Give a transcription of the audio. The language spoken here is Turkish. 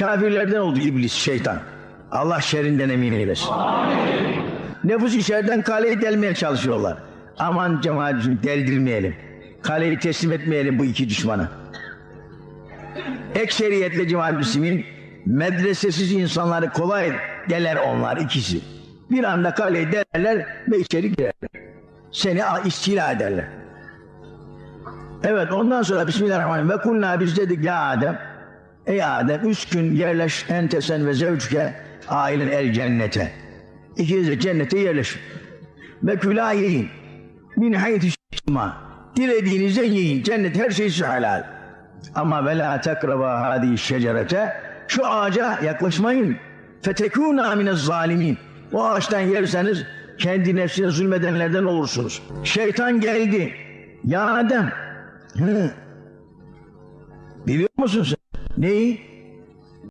kafirlerden oldu iblis, şeytan. Allah şerrinden emin eylesin. Nefus içeriden kaleyi delmeye çalışıyorlar. Aman cemaatimizi deldirmeyelim. Kaleyi teslim etmeyelim bu iki düşmana. Ekseriyetle cemaat müslümin medresesiz insanları kolay deler onlar ikisi. Bir anda kaleyi delerler ve içeri girerler. Seni istila ederler. Evet ondan sonra Bismillahirrahmanirrahim ve kulna biz dedik ya Adem ey Adem üç gün yerleş entesen ve zevcüke ailen el cennete. İkiniz de cennete yerleşin. Ve külâ yiyin. Min hayti şittuma. Dilediğinizde yiyin. Cennet her şeysi helal. Ama ve la tekraba hadi şecerete. Şu ağaca yaklaşmayın. Fetekûnâ minez zalimin. O ağaçtan yerseniz kendi nefsine zulmedenlerden olursunuz. Şeytan geldi. Ya Adem. Hı. Biliyor musun sen? 你